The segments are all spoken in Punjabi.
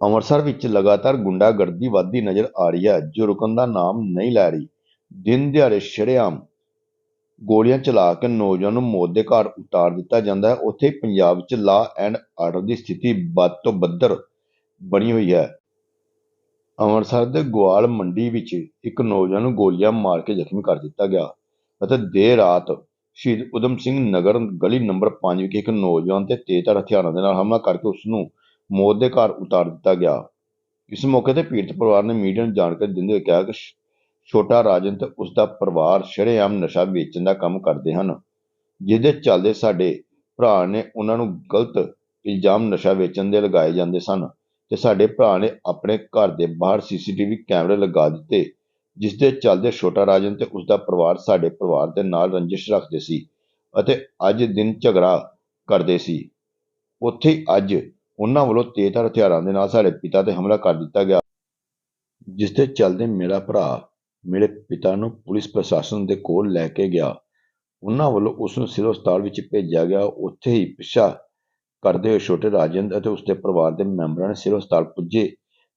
ਅੰਮ੍ਰਿਤਸਰ ਵਿੱਚ ਲਗਾਤਾਰ ਗੁੰਡਾਗਰਦੀ ਵੱਧਦੀ ਨਜ਼ਰ ਆ ਰਹੀ ਹੈ, ਜੋ ਰੁਕਣ ਦਾ ਨਾਮ ਨਹੀਂ ਲੈ ਰਹੀ। ਦਿਨ ਦਿਹਾੜੇ ਸ਼ਰੇਆਮ ਗੋਲੀਆਂ ਚਲਾ ਕੇ ਨੌਜਵਾਨ ਨੂੰ ਮੌਤ ਦੇ ਘਾਟ ਉਤਾਰ ਦਿੱਤਾ ਜਾਂਦਾ ਹੈ। ਉੱਥੇ ਪੰਜਾਬ ਵਿੱਚ ਲਾ ਐਂਡ ਆਰਡਰ ਦੀ ਸਥਿਤੀ ਬਦ ਤੋਂ ਬੱਦਰ ਬਣੀ ਹੋਈ ਹੈ। ਅੰਮ੍ਰਿਤਸਰ ਦੇ ਗੋਆਲ ਮੰਡੀ ਵਿੱਚ ਇੱਕ ਨੌਜਵਾਨ ਨੂੰ ਗੋਲੀਆਂ ਮਾਰ ਕੇ ਜ਼ਖਮੀ ਕਰ ਦਿੱਤਾ ਗਿਆ ਅਤੇ ਦੇਰ ਰਾਤ ਸ਼ਹੀਦ ਊਧਮ ਸਿੰਘ ਨਗਰ ਗਲੀ ਨੰਬਰ 5 ਵਿਖੇ ਇੱਕ ਨੌਜਵਾਨ ਤੇ ਤੇਜ਼ਧਾਰ ਹਥਿਆਰਾਂ ਦੇ ਨਾਲ ਹਮਲਾ ਕਰਕੇ ਉਸ ਨੂੰ ਮੌਤ ਦੇ ਘਾਟ ਉਤਾਰ ਦਿੱਤਾ ਗਿਆ। ਇਸ ਮੌਕੇ ਤੇ ਪੀੜਤ ਪਰਿਵਾਰ ਨੇ ਮੀਡੀਆ ਨੂੰ ਜਾਣਕਾਰੀ ਦਿੰਦੇ ਹੋਏ ਕਿਹਾ ਕਿ ਛੋਟਾ ਰਾਜਨ ਤੇ ਉਸ ਦਾ ਪਰਿਵਾਰ ਸ਼ਰੇਆਮ ਨਸ਼ਾ ਵੇਚਣ ਦਾ ਕੰਮ ਕਰਦੇ ਹਨ, ਜਿਹਦੇ ਚੱਲਦੇ ਸਾਡੇ ਭਰਾ ਨੇ ਉਹਨਾਂ ਨੂੰ ਗਲਤ ਇਲਜ਼ਾਮ ਨਸ਼ਾ ਵੇਚਣ ਦੇ ਲਗਾਏ ਜਾਂਦੇ ਸਨ ਤੇ ਸਾਡੇ ਭਰਾ ਨੇ ਆਪਣੇ ਘਰ ਦੇ ਬਾਹਰ ਸੀਸੀਟੀਵੀ ਕੈਮਰੇ ਲਗਾ ਦਿੱਤੇ ਜਿਸ ਦੇ ਚੱਲਦੇ ਛੋਟਾ ਰਾਜਨ ਤੇ ਉਸ ਦਾ ਪਰਿਵਾਰ ਸਾਡੇ ਪਰਿਵਾਰ ਦੇ ਨਾਲ ਰੰਜਿਸ਼ ਰੱਖਦੇ ਸੀ ਅਤੇ ਅੱਜ ਦਿਨ ਝਗੜਾ ਕਰਦੇ ਸੀ। ਉੱਥੇ ਹੀ ਅੱਜ ਉਹਨਾਂ ਵੱਲੋਂ ਤੇਜ਼ਧਾਰ ਹਥਿਆਰਾਂ ਦੇ ਨਾਲ ਸਾਡੇ ਪਿਤਾ ਤੇ ਹਮਲਾ ਕਰ ਦਿੱਤਾ ਗਿਆ। ਜਿਸ ਦੇ ਚੱਲਦੇ ਮੇਰਾ ਭਰਾ ਮੇਰੇ ਪਿਤਾ ਨੂੰ ਪੁਲਿਸ ਪ੍ਰਸ਼ਾਸਨ ਦੇ ਕੋਲ ਲੈ ਕੇ ਗਿਆ। ਉਹਨਾਂ ਵੱਲੋਂ ਉਸ ਨੂੰ ਸਿਵਲ ਹਸਪਤਾਲ ਵਿੱਚ ਭੇਜਿਆ ਗਿਆ। ਉੱਥੇ ਹੀ ਪਿੱਛਾ ਕਰਦੇ ਹੋਏ ਛੋਟੇ ਰਾਜਿੰਦਰ ਅਤੇ ਉਸਦੇ ਪਰਿਵਾਰ ਦੇ ਮੈਂਬਰਾਂ ਨੇ ਸਿਵਲ ਹਸਪਤਾਲ ਪੁੱਜੇ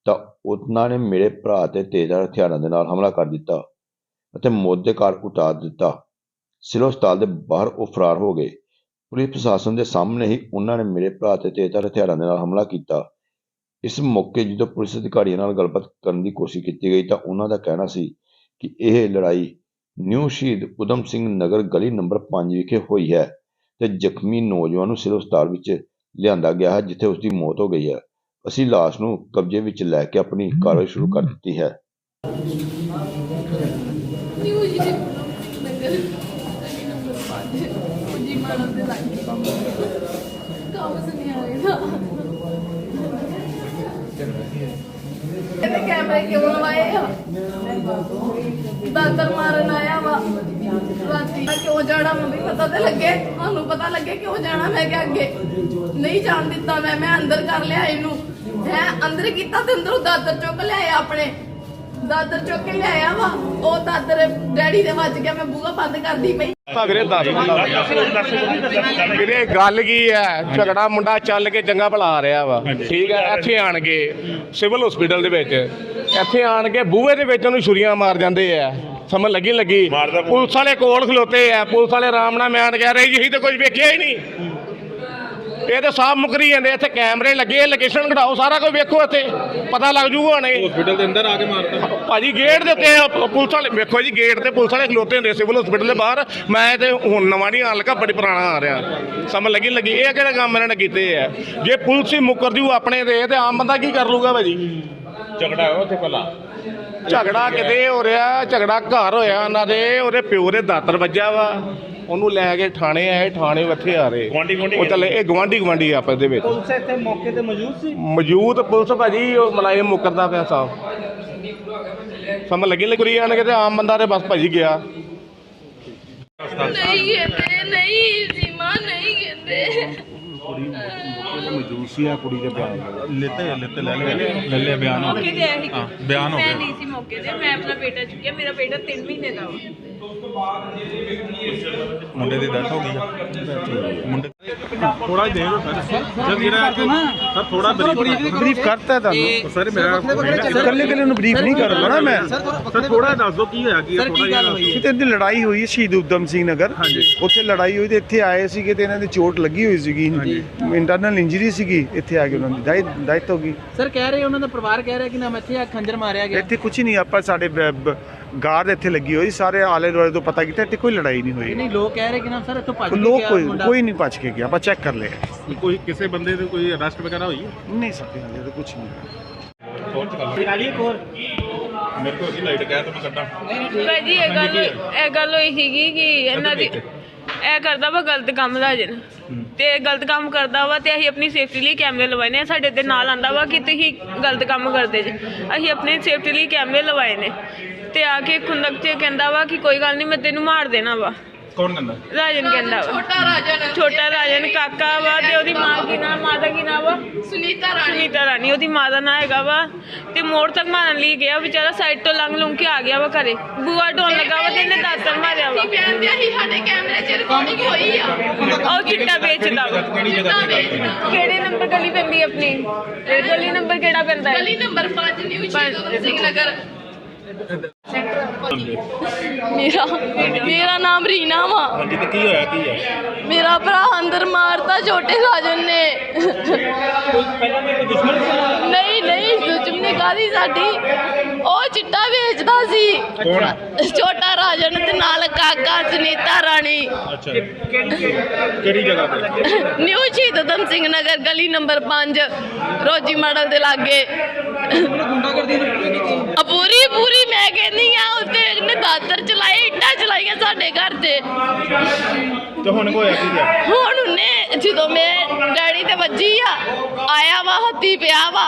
ਤਾਂ ਉਹਨਾਂ ਨੇ ਮੇਰੇ ਭਰਾ ਤੇ ਤੇਜ਼ਧਾਰ ਹਥਿਆਰਾਂ ਦੇ ਨਾਲ ਹਮਲਾ ਕਰ ਦਿੱਤਾ ਅਤੇ ਮੌਤ ਦੇ ਘਰ ਉਤਾਰ ਦਿੱਤਾ। ਸਿਵਲ ਹਸਪਤਾਲ ਦੇ ਬਾਹਰ ਉਹ ਫਰਾਰ ਹੋ ਗਏ। ਪੁਲਿਸ ਪ੍ਰਸ਼ਾਸਨ ਦੇ ਸਾਹਮਣੇ ਹੀ ਉਹਨਾਂ ਨੇ ਮੇਰੇ ਭਰਾ ਤੇ ਤੇਜ਼ਧਾਰ ਹਥਿਆਰਾਂ ਦੇ ਨਾਲ ਹਮਲਾ ਕੀਤਾ। ਇਸ ਮੌਕੇ ਜਦੋਂ ਪੁਲਿਸ ਅਧਿਕਾਰੀਆਂ ਨਾਲ ਗੱਲਬਾਤ ਕਰਨ ਦੀ ਕੋਸ਼ਿਸ਼ ਕੀਤੀ ਗਈ ਤਾਂ ਉਨ੍ਹਾਂ ਦਾ ਕਹਿਣਾ ਸੀ ਕਿ ਇਹ ਲੜਾਈ ਨਿਊ ਸ਼ਹੀਦ ਊਧਮ ਸਿੰਘ ਨਗਰ ਗਲੀ ਨੰਬਰ 5 ਵਿਖੇ ਹੋਈ ਹੈ ਤੇ ਜ਼ਖਮੀ ਨੌਜਵਾਨ ਨੂੰ ਸਿਵਲ ਹਸਪਤਾਲ ਵਿੱਚ ਲਿਆਂਦਾ ਗਿਆ ਹੈ, ਜਿੱਥੇ ਉਸ ਦੀ ਮੌਤ ਹੋ ਗਈ ਹੈ। ਅਸੀਂ ਲਾਸ਼ ਨੂੰ ਕਬਜ਼ੇ ਵਿੱਚ ਲੈ ਕੇ ਆਪਣੀ ਕਾਰਵਾਈ ਸ਼ੁਰੂ ਕਰ ਦਿੱਤੀ ਹੈ। ਨਿਊ ਜੀ ਨੰਗਲ ਗਲੀ ਨੰਬਰ 5 ਜੀ ਦੇ ਲਾਗੇ ਕੰਮ ਸੁਣੀ ਆਏਗਾ ਇਹਨੇ ਕੈਮਰੇ ਕਿਉਂ ਲਵਾਏ ਆ ਦਾਤਰ ਮਾਰਨ ਆਇਆ ਵਾ ਰਾਤੀ ਮੈਂ ਕਿਉਂ ਜਾਣਾ ਮੰਮੀ ਪਤਾ ਤੇ ਲੱਗੇ ਤੁਹਾਨੂੰ ਪਤਾ ਲੱਗੇ ਕਿਉਂ ਜਾਣਾ ਮੈਂ ਕਿ ਅੱਗੇ ਨਹੀਂ ਜਾਣ ਦਿੱਤਾ ਮੈਂ ਮੈਂ ਅੰਦਰ ਕਰ ਲਿਆ ਇਹਨੂੰ ਹੈ ਅੰਦਰ ਕੀਤਾ ਤੇ ਅੰਦਰੋਂ ਦਾਦਰ ਚੁੱਕ ਲਿਆ ਆਪਣੇ। ਦਾਦਰ ਚੁੱਕ ਕੇ ਲਿਆਇਆ ਵਾ ਉਹ ਦਾਦਰ ਡੈਡੀ ਦੇ ਵੱਜ ਗਿਆ ਮੈਂ ਬੂਹਾ ਬੰਦ ਕਰਦੀ ਪਈ। ਤਾਂ ਵੀਰੇ ਦੱਸ ਵੀਰੇ ਗੱਲ ਕੀ ਹੈ? ਝਗੜਾ ਮੁੰਡਾ ਚੱਲ ਕੇ ਚੰਗਾ ਭਲਾ ਆ ਰਿਹਾ ਵਾ। ਠੀਕ ਹੈ ਇੱਥੇ ਆਣ ਕੇ ਸਿਵਲ ਹਸਪੀਟਲ ਦੇ ਵਿੱਚ ਇੱਥੇ ਆਣ ਕੇ ਬੂਹੇ ਦੇ ਵਿੱਚ ਉਹਨੂੰ ਛੁਰੀਆਂ ਮਾਰ ਜਾਂਦੇ ਆ। ਸਮਝ ਲੱਗੀ ਲੱਗੀ। ਪੁਲਿਸ ਵਾਲੇ ਕੋਲ ਖਲੋਤੇ ਆ। ਪੁਲਿਸ ਵਾਲੇ ਆਰਾਮ ਨਾਲ ਮਿਆਨ ਕਹਿ ਰਹੇ ਜੀ ਅਸੀਂ ਤਾਂ ਕੁਝ ਵੇਖਿਆ ਹੀ ਨਹੀਂ। ਇਹ ਤਾਂ ਸਾਫ਼ ਮੁਕਰੀ ਜਾਂਦੇ ਇੱਥੇ ਕੈਮਰੇ ਲੱਗੇ ਲੋਕੇਸ਼ਨ ਘਟਾਓ ਸਾਰਾ ਕੁਝ ਵੇਖੋ ਇੱਥੇ ਪਤਾ ਲੱਗ ਜੂਗਾ ਹੁਣੇ ਹਸਪੀਟਲ ਦੇ ਅੰਦਰ ਆ ਕੇ ਮਾਰਦਾ ਭਾਜੀ ਗੇਟ ਦੇ ਉੱਤੇ ਪੁਲਿਸ ਵਾਲੇ ਵੇਖੋ ਜੀ ਗੇਟ ਤੇ ਪੁਲਿਸ ਵਾਲੇ ਖਲੋਤੇ ਹੁੰਦੇ ਸਿਵਲ ਹਸਪੀਟਲ ਦੇ ਬਾਹਰ। ਮੈਂ ਤੇ ਹੁਣ ਨਵਾਂ ਨਹੀਂ ਆਣ ਲੱਗਾ ਬੜੀ ਪੁਰਾਣਾ ਆ ਰਿਹਾ। ਸਮਝ ਲੱਗੀ ਲੱਗੀ ਇਹ ਕਿਹੜੇ ਕੰਮ ਇਹਨਾਂ ਨੇ ਕੀਤੇ ਆ? ਜੇ ਪੁਲਿਸ ਹੀ ਮੁੱਕਰ ਜੂ ਆਪਣੇ ਦੇ ਤੇ ਆਮ ਬੰਦਾ ਕੀ ਕਰ ਲੂਗਾ ਭਾਜੀ? ਝਗੜਾ ਹੋਇਆ ਉੱਥੇ ਪਹਿਲਾਂ ਝਗੜਾ ਕਿਤੇ ਹੋ ਰਿਹਾ ਝਗੜਾ ਘਰ ਹੋਇਆ ਉਹਨਾਂ ਦੇ ਉਹਦੇ ਪਿਓ ਦੇ ਦਾਤਰ ਵੱਜਾ ਵਾ। ਉਹਨੂੰ ਲੈ ਕੇ ਥਾਣੇ ਆਏ ਥਾਣੇ ਉੱਥੇ ਆ ਰਹੇ। ਗੁਆਂਢੀ- ਗੁਆਂਢੀ ਉਹ ਚੱਲੇ ਇਹ ਗਵਾਂਢੀ ਗਵਾਂਢੀ ਆਪਸ ਦੇ ਵਿੱਚ। ਪੁਲਿਸ ਇੱਥੇ ਮੌਕੇ ਤੇ ਮੌਜੂਦ ਸੀ? ਮੌਜੂਦ ਪੁਲਿਸ ਭਾਜੀ ਉਹ ਮਲਾਇਮ ਮੁਕਰਦਾ ਪਿਆ ਸਾਹਿਬ ਸਮਝ ਲੱਗੀ ਲੱਗੀ ਆਣਗੇ ਤੇ ਆਮ ਬੰਦਾ ਤੇ ਬਸ ਭਾਜੀ ਗਿਆ। ਨਹੀਂ ਕਹਿੰਦੇ ਨਹੀਂ ਸੀਮਾ ਨਹੀਂ ਕਹਿੰਦੇ। ਮੌਜੂਦ ਸੀ ਆ ਕੁੜੀ ਦੇ ਬਿਆਨ ਲਿੱਤੇ ਲਿੱਤੇ ਲੈ ਲੈ ਲੈ ਲੈ ਬਿਆਨ ਹੋ ਮੌਕੇ ਤੇ ਆਇਆ ਸੀ ਬਿਆਨ ਹੋ ਮੈਂ ਗਿਆ। ਨਹੀਂ ਸੀ ਮੌਕੇ ਤੇ ਮੈਂ ਆਪਣਾ ਬੇਟਾ ਚੁੱਕਿਆ ਮੇਰਾ ਬੇਟਾ 3 ਮਹੀਨੇ ਦਾ ਵਾ। ਮੁੰਡੇ ਦੀ ਡੈਥ ਹੋ ਗਈ ਆ। ਮੁੰਡੇ ਥੋੜਾ ਦੇ ਦਿਓ ਸਰ। ਜਿਹੜਾ ਸਰ ਥੋੜਾ ਬਰੀਫ ਬਰੀਫ ਕਰਤਾ ਤੁਹਾਨੂੰ। ਸਰ ਮੇਰਾ ਇਕੱਲੇ ਇਕੱਲੇ ਨੂੰ ਬਰੀਫ ਨਹੀਂ ਕਰਦਾ ਨਾ ਮੈਂ। ਸਰ ਥੋੜਾ ਦੱਸ ਦਿਓ ਕੀ ਹੋਇਆ ਕੀ ਥੋੜਾ ਜਿਹਾ ਕਿਤੇ ਦੀ ਲੜਾਈ ਹੋਈ ਹੈ ਸ਼ਹੀਦ ਉਦਮ ਸਿੰਘ ਨਗਰ। ਉੱਥੇ ਲੜਾਈ ਹੋਈ ਤੇ ਇੱਥੇ ਆਏ ਸੀਗੇ ਤੇ ਇਹਨਾਂ ਦੀ ਚੋਟ ਲੱਗੀ ਹੋਈ ਸੀਗੀ। ਇੰਟਰਨਲ ਇੰਜਰੀ ਸੀਗੀ ਇੱਥੇ ਆ ਕੇ ਉਹਨਾਂ ਦੀ ਡੈਥ ਹੋ ਗਈ। ਸਰ ਕਹਿ ਰਹੇ ਉਹਨਾਂ ਦਾ ਪਰਿਵਾਰ ਕਹਿ ਰਿਹਾ ਕਿ ਨਾ ਇੱਥੇ ਆ ਖੰਜਰ ਮਾਰਿਆ ਗਿਆ। ਇੱਥੇ ਕੁਝ ਨਹੀਂ ਆਪਾਂ ਸਾਡੇ ਗਾਰਡ ਇੱਥੇ ਲੱਗੀ ਹੋਈ ਸਾਰੇ ਆਲੇ ਦੁਆਲੇ ਤੋਂ ਪਤਾ ਕੀਤਾ ਇੱਥੇ ਕੋਈ ਲੜਾਈ ਨਹੀਂ ਹੋਈ। ਨਹੀਂ ਲੋਕ ਕਹਿ ਰਹੇ ਕਿ ਨਾ ਸਰ ਇੱਥੋਂ ਭੱਜ ਕੇ ਲੋਕ ਗਿਆ ਕੋਈ ਮੁੰਡਾ। ਕੋਈ ਨਹੀਂ ਭੱਜ ਕੇ ਗਿਆ ਆਪਾਂ ਚੈੱਕ ਕਰ ਲਿਆ। ਕੋਈ ਕਿਸੇ ਬੰਦੇ ਦੇ ਕੋਈ ਅਰੈਸਟ ਵਗੈਰਾ ਹੋਈ ਹੈ? ਨਹੀਂ ਸਕਦੇ ਹਾਲੇ ਤਾਂ ਕੁਝ ਨਹੀਂ ਹੋਰ ਚਲਾ ਕਾਲੀ ਕੋਰ ਮੇਰੇ ਕੋਲ ਅਸੀਂ ਲਾਈਟ ਕਹਿ ਤਾ ਮੈਂ ਕੱਢਾਂ। ਭਾਜੀ ਇਹ ਗੱਲ ਇਹ ਗੱਲ ਹੋਈ ਸੀਗੀ ਕਿ ਇਹਨਾਂ ਦੀ ਇਹ ਕਰਦਾ ਵਾ ਗਲਤ ਕੰਮ ਰਾਜਨ ਤੇ ਇਹ ਗਲਤ ਕੰਮ ਕਰਦਾ ਵਾ ਤੇ ਅਸੀਂ ਆਪਣੀ ਸੇਫਟੀ ਲਈ ਕੈਮਰੇ ਲਵਾਏ ਨੇ ਸਾਡੇ ਤੇ ਨਾਲ ਆਂਦਾ ਵਾ ਕਿ ਤੁਸੀਂ ਗਲਤ ਕੰਮ ਕਰਦੇ ਜੇ। ਅਸੀਂ ਆਪਣੀ ਸੇਫਟੀ ਲਈ ਕੈਮਰੇ ਲਵਾਏ ਨੇ। ਤੇ ਆ ਕੇ ਖੁੰਦਕ ਚ ਕਹਿੰਦਾ ਵਾ ਕਿ ਕੋਈ ਗੱਲ ਨਹੀਂ ਮੈਂ ਤੈਨੂੰ ਮਾਰ ਦੇਣਾ ਵਾ। ਕੌਣ ਕਹਿੰਦਾ? ਰਾਜਨ ਕਹਿੰਦਾ ਵਾ। ਛੋਟਾ ਰਾਜਨ ਛੋਟਾ ਰਾਜਨ ਕਾਕਾ ਵਾ ਤੇ ਉਹਦੀ ਮਾਂ ਕੀ ਨਾਮ ਮਾਤਾ ਕੀ ਨਾਮ ਵਾ? ਸੁਨੀਤਾ ਰਾਣੀ। ਸੁਨੀਤਾ ਰਾਣੀ ਉਹਦੀ ਮਾਂ ਦਾ ਨਾਂ ਹੈਗਾ ਵਾ। ਤੇ ਮੋੜ ਤੱਕ ਮਾਰਨ ਲਈ ਗਿਆ ਵਿਚਾਰਾ ਸਾਈਡ ਤੋਂ ਲੰਘ ਲੁੰਘ ਕੇ ਆ ਗਿਆ ਵਾ ਘਰੇ। ਬੂਆ ਢੋਣ ਲੱਗਾ ਵਾ ਤੇ ਇਹਨੇ ਦਾਤਰ ਮਾਰਿਆ ਵਾ। ਬਿਆਨ ਤੇ ਅਸੀਂ ਸਾਡੇ ਕੈਮਰੇ 'ਚ ਰਿਕਾਰਡਿੰਗ ਹੋਈ ਆ। ਉਹ ਚਿੱਟਾ ਵੇਚਦਾ ਵਾ। ਕਿਹੜੀ ਜਗ੍ਹਾ ਤੇ ਨੰਬਰ ਗਲੀ ਪੈਂਦੀ ਆਪਣੀ? ਇਹ ਗਲੀ ਨੰਬਰ ਕਿਹੜਾ ਪੈਂਦਾ ਹੈ? ਗਲੀ ਨੰਬਰ 5 ਨਿਊ ਸ਼ਹੀਦ ਊਧਮ ਸਿੰਘ ਨਗਰ। ਮੇਰਾ ਮੇਰਾ ਨਾਮ ਰੀਨਾ ਵਾ। ਹਾਂਜੀ ਤੇ ਕੀ ਹੋਇਆ ਕੀ ਹੈ? ਮੇਰਾ ਭਰਾ ਅੰਦਰ ਮਾਰਤਾ ਛੋਟੇ ਰਾਜਨ ਨੇ। ਪਹਿਲਾਂ ਮੇਰੇ ਦੁਸ਼ਮਣ ਸੀ? ਨਹੀਂ ਨਹੀਂ ਦੁਸ਼ਮਣੀ ਕਾਦੀ ਸਾਡੀ? ਉਹ ਚਿੱਟਾ ਵੇਚਦਾ ਸੀ। ਕੌਣ? ਛੋਟਾ ਰਾਜਨ ਤੇ ਨਾਲ ਕਾਕਾ ਸੁਨੀਤਾ ਰਾਣੀ। ਅੱਛਾ। ਕਿਹੜੀ ਜਗ੍ਹਾ ਤੇ? ਨਿਊ ਸ਼ਹੀਦ ਊਧਮ ਸਿੰਘ ਨਗਰ ਗਲੀ ਨੰਬਰ 5 ਰੋਜੀ ਮਾਡਲ ਦੇ ਲਾਗੇ। ਪੂਰੀ ਪੂਰੀ ਮੈਂ ਕਹਿੰਦੀ ਆ ਉੱਤੇ ਇਹਨੇ ਦਾਤਰ ਚਲਾਏ ਇੱਟਾਂ ਚਲਾਈਆਂ ਸਾਡੇ ਘਰ ਤੇ। ਤੇ ਹੁਣ ਹੋਇਆ ਕੀ ਹੈ ਹੁਣ ਉਹਨੇ ਜਦੋਂ ਮੈਂ ਡੈਡੀ ਤੇ ਵੱਜੀ ਆ ਆਇਆ ਵਾ ਹੱਥੀ ਪਿਆ ਵਾ।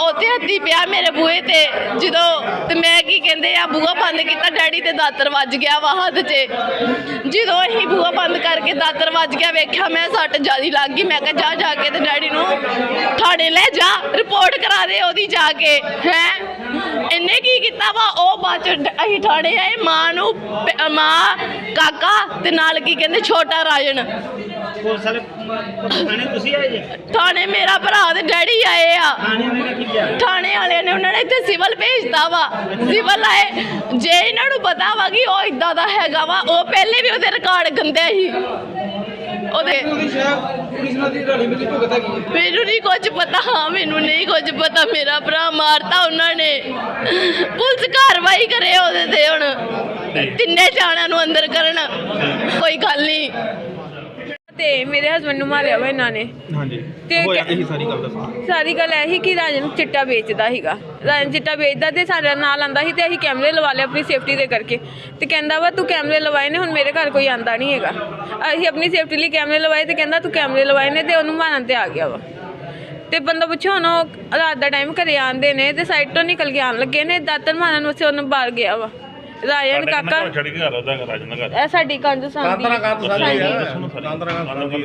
ਉੱਥੇ ਹੱਥੀ ਪਿਆ ਮੇਰੇ ਬੂਹੇ ਤੇ ਜਦੋਂ ਤੇ ਮੈਂ ਕੀ ਕਹਿੰਦੇ ਆ ਬੂਹਾ ਬੰਦ ਕੀਤਾ ਡੈਡੀ ਤੇ ਦਾਤਰ ਵੱਜ ਗਿਆ ਵਾ ਹੱਥ 'ਚ ਜਦੋਂ ਅਸੀਂ ਬੂਹਾ ਬੰਦ ਕਰਕੇ ਦਾਤਰ ਵੱਜ ਗਿਆ ਵੇਖਿਆ ਮੈਂ ਸੱਟ ਜਿਆਦੀ ਲੱਗ ਗਈ। ਮੈਂ ਕਿਹਾ ਜਾ ਜਾ ਕੇ ਤੇ ਡੈਡੀ ਨੂੰ ਥਾਣੇ ਲੈ ਰਿਪੋਰਟ ਕਰਾ ਦੇ ਉਹਦੀ ਜਾ ਕੇ ਹੈ? ਇਹਨੇ ਕੀ ਕੀਤਾ ਵਾ? ਉਹ ਬਾਅਦ ਚ ਅਸੀਂ ਥਾਣੇ ਆਏ ਮਾਂ ਨੂੰ ਪ- ਮਾਂ ਕਾਕਾ ਤੇ ਨਾਲ ਕੀ ਕਹਿੰਦੇ ਛੋਟਾ ਰਾਜਨ ਪੁਲਿਸ ਵਾਲੇ ਥਾਣੇ ਤੁਸੀਂ ਆਏ ਜੀ? ਥਾਣੇ ਮੇਰਾ ਭਰਾ ਤੇ ਡੈਡੀ ਆਏ ਆ। ਥਾਣੇ ਵਾਲੇ ਕੀ ਕਿਹਾ? ਥਾਣੇ ਵਾਲਿਆਂ ਨੇ ਉਹਨਾਂ ਨੇ ਇੱਥੇ ਸਿਵਲ ਭੇਜਤਾ ਵਾ। ਸਿਵਲ ਆਏ। ਜੇ ਇਹਨਾਂ ਨੂੰ ਪਤਾ ਵਾ ਕਿ ਉਹ ਇਦਾਂ ਦਾ ਹੈਗਾ ਵਾ ਉਹ ਪਹਿਲੇ ਵੀ ਉਹਦੇ ਰਿਕਾਰਡ ਗੰਦੇ ਸੀ ਉਹਦੇ ਮੈਨੂੰ ਨਹੀਂ ਕੁਝ ਪਤਾ ਹਾਂ ਮੈਨੂੰ ਨਹੀਂ ਕੁਝ ਪਤਾ। ਮੇਰਾ ਭਰਾ ਮਾਰਤਾ ਉਹਨਾਂ ਨੇ। ਪੁਲਿਸ ਕਾਰਵਾਈ ਕਰੇ ਉਹਦੇ ਤੇ ਹੁਣ। ਤਿੰਨੇ ਜਾਣਿਆਂ ਨੂੰ ਅੰਦਰ ਕਰਨ। ਕੋਈ ਗੱਲ ਨਹੀਂ। ਤੇ ਮੇਰੇ ਹਸਬੰਡ ਨੂੰ ਮਾਰਿਆ ਵਾ ਇਹਨਾਂ ਨੇ। ਹਾਂਜੀ। ਤੇ ਹੋਇਆ ਕਿ- ਸਾਰੀ ਗੱਲ ਦੱਸੋ। ਸਾਰੀ ਗੱਲ ਇਹ ਕਿ ਰਾਜਨ ਚਿੱਟਾ ਵੇਚਦਾ ਸੀਗਾ। ਰਾਜਨ ਚਿੱਟਾ ਵੇਚਦਾ ਤੇ ਸਾਡੇ ਨਾਲ ਆਂਦਾ ਸੀ ਤੇ ਅਸੀਂ ਕੈਮਰੇ ਲਵਾ ਲਏ ਆਪਣੀ ਸੇਫਟੀ ਦੇ ਕਰਕੇ। ਤੇ ਕਹਿੰਦਾ ਵਾ ਤੂੰ ਕੈਮਰੇ ਲਵਾਏ ਨੇ ਹੁਣ ਮੇਰੇ ਘਰ ਕੋਈ ਆਂਦਾ ਨਹੀਂ ਹੈਗਾ। ਅਸੀਂ ਆਪਣੀ ਸੇਫਟੀ ਲਈ ਕੈਮਰੇ ਲਵਾਏ ਤੇ ਕਹਿੰਦਾ ਤੂੰ ਕੈਮਰੇ ਲਵਾਏ ਨੇ ਤੇ ਉਹਨੂੰ ਮਾਰਨ ਤੇ ਆ ਗਿਆ ਵਾ। ਤੇ ਬੰਦਾ ਪੁੱਛੋ ਹੁਣ ਉਹ ਰਾਤ ਦਾ ਟਾਈਮ ਘਰੇ ਆਂਦੇ ਨੇ ਤੇ ਸਾਈਡ ਤੋਂ ਨਿਕਲ ਕੇ ਆਣ ਲੱਗੇ ਨੇ? ਦਾਤਰ ਮਾਰਨ ਵਾਸਤੇ ਉਹਨੂੰ ਬਾਹਰ ਗਿਆ ਵਾ। ਰਾਜਨ ਕਾਕਾ। ਛੱਡ ਕੇ ਘਰ ਉਹਦਾ ਰਾਜਨ ਦਾ ਘਰ। ਇਹ ਸਾਡੀ ਕੰਧ ਸਾਂਦੀ ਸਾਂਝੀ।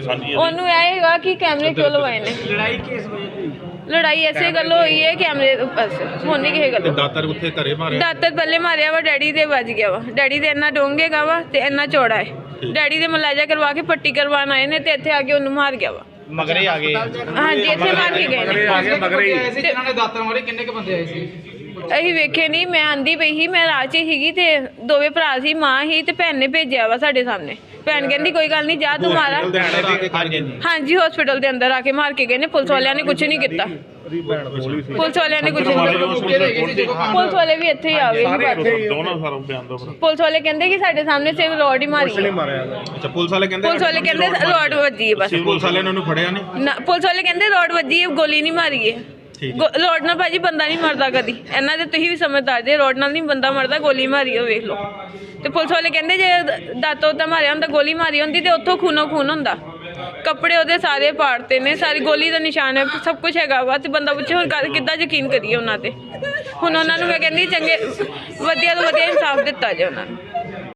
ਸਾਂਝੀ ਉਹਨੂੰ ਇਹ ਹੈਗਾ ਕਿ ਕੈਮਰੇ ਕਿਉਂ ਲਵਾਏ ਨੇ। ਲੜਾਈ ਕਿਸ ਵਜ੍ਹਾ ਤੋਂ ਹੋਈ? ਲੜਾਈ ਐਸੇ ਗੱਲ ਹੋਈ ਹੈ ਕੈਮਰੇ ਬਸ ਹੁਣ ਨਹੀਂ ਕਿਸੇ ਗੱਲ। ਦਾਤਰ ਉੱਥੇ ਘਰੇ ਮਾਰਿਆ। ਦਾਤਰ ਪਹਿਲੇ ਮਾਰਿਆ ਵਾ ਡੈਡੀ ਦੇ ਵੱਜ ਗਿਆ ਵਾ। ਡੈਡੀ ਦੇ ਇੰਨਾ ਡੋਂਗੇਗਾ ਵਾ ਤੇ ਇੰਨਾ ਚੌੜਾ ਹੈ। ਡੈਡੀ ਦੇ ਮਲਾਜਾ ਕਰਵਾ ਕੇ ਪੱਟੀ ਕਰਵਾਉਣ ਆਏ ਨੇ ਤੇ ਇੱਥੇ ਆ ਕੇ ਉਹਨੂੰ ਮਾਰ ਗਿਆ ਵਾ। ਮਗਰੇ ਆ ਗਏ। ਹਾਂਜੀ ਇੱਥੇ ਮਾਰ ਕੇ ਗਏ ਨੇ। ਆ ਸੀ ਜਿਨ੍ਹਾਂ ਨੇ ਦਾਤਰ ਮਾਰੇ ਕਿੰਨੇ ਕ ਬੰਦੇ ਆਏ ਸੀ? ਅਸੀਂ ਵੇਖੇ ਨਹੀਂ ਮੈਂ ਆਂਦੀ ਪਈ ਸੀ ਮੈਂ ਰਾਹ 'ਚ ਸੀਗੀ ਤੇ ਦੋਵੇਂ ਭਰਾ ਸੀ ਮਾਂ ਸੀ ਤੇ ਭੈਣ ਨੇ ਭੇਜਿਆ ਵਾ ਸਾਡੇ ਸਾਹਮਣੇ। ਭੈਣ ਕਹਿੰਦੀ ਕੋਈ ਗੱਲ ਨਹੀਂ ਜਾ ਤੂੰ ਮਾਰਾ ਹਾਂਜੀ ਹਾਂਜੀ। ਹਸਪੀਟਲ ਦੇ ਅੰਦਰ ਆ ਕੇ ਮਾਰ ਕੇ ਗਏ ਨੇ ਪੁਲਿਸ ਵਾਲਿਆਂ ਨੇ ਕੁਝ ਨਹੀਂ ਕੀਤਾ। ਪੁਲਿਸ ਵਾਲਿਆਂ ਨੇ ਕੁਝ ਨਹੀਂ ਕੀਤਾ। ਪੁਲਿਸ ਵਾਲੇ ਵੀ ਇੱਥੇ ਹੀ ਆ ਗਏ। ਦੋਨੋਂ ਸਾਰੋਂ ਬਿਆਨ ਦੋ ਪੁਲਿਸ ਵਾਲੇ ਕਹਿੰਦੇ ਕਿ ਸਾਡੇ ਸਾਹਮਣੇ ਸਿਰਫ ਰੋਡ ਹੀ ਮਾਰੀ ਹੈ। ਅੱਛਾ ਪੁਲਿਸ ਵਾਲੇ ਕਹਿੰਦੇ ਪੁਲਿਸ ਵਾਲੇ ਕਹਿੰਦੇ ਰੋਡ ਵੱਜੀ ਹੈ ਬਸ। ਪੁਲਿਸ ਵਾਲਿਆਂ ਨੇ ਉਹਨੂੰ ਫੜਿਆ ਨਹੀਂ ਨਾ ਪੁਲਿਸ ਵਾਲੇ ਕਹਿੰਦੇ ਰੋਡ ਵੱਜੀ ਹੈ ਗੋਲੀ ਨਹੀਂ ਮਾਰੀ ਹੈ ਗੋ- ਰੋਡ ਨਾਲ ਭਾਜੀ ਬੰਦਾ ਨਹੀਂ ਮਰਦਾ ਕਦੀ। ਇਹਨਾਂ ਦੇ ਤੁਸੀਂ ਵੀ ਸਮਝਦਾਰ ਜੇ ਰੋਡ ਨਾਲ ਨਹੀਂ ਬੰਦਾ ਮਰਦਾ, ਗੋਲੀ ਮਾਰੀ ਹੋ ਵੇਖ ਲਓ। ਤੇ ਪੁਲਿਸ ਵਾਲੇ ਕਹਿੰਦੇ ਜੇ ਦ- ਦਾਤੋਂ ਤਾਂ ਮਾਰਿਆ ਹੁੰਦਾ, ਗੋਲੀ ਮਾਰੀ ਹੁੰਦੀ ਤੇ ਉੱਥੋਂ ਖੂਨੋ ਖੂਨ ਹੁੰਦਾ। ਕੱਪੜੇ ਉਹਦੇ ਸਾਰੇ ਪਾੜਤੇ ਨੇ, ਸਾਰੀ ਗੋਲੀ ਦਾ ਨਿਸ਼ਾਨ ਹੈ, ਸਭ ਕੁਝ ਹੈਗਾ ਵਾ ਤੇ ਬੰਦਾ ਪੁੱਛੇ, ਹੁਣ ਕਰ- ਕਿੱਦਾਂ ਯਕੀਨ ਕਰੀਏ ਉਹਨਾਂ ਤੇ? ਹੁਣ ਉਹਨਾਂ ਨੂੰ ਮੈਂ ਕਹਿੰਦੀ, ਚੰਗੇ, ਵਧੀਆ ਤੋਂ ਵਧੀਆ ਇਨਸਾਫ ਦਿੱਤਾ ਜੇ ਉਹਨਾਂ ਨੂੰ।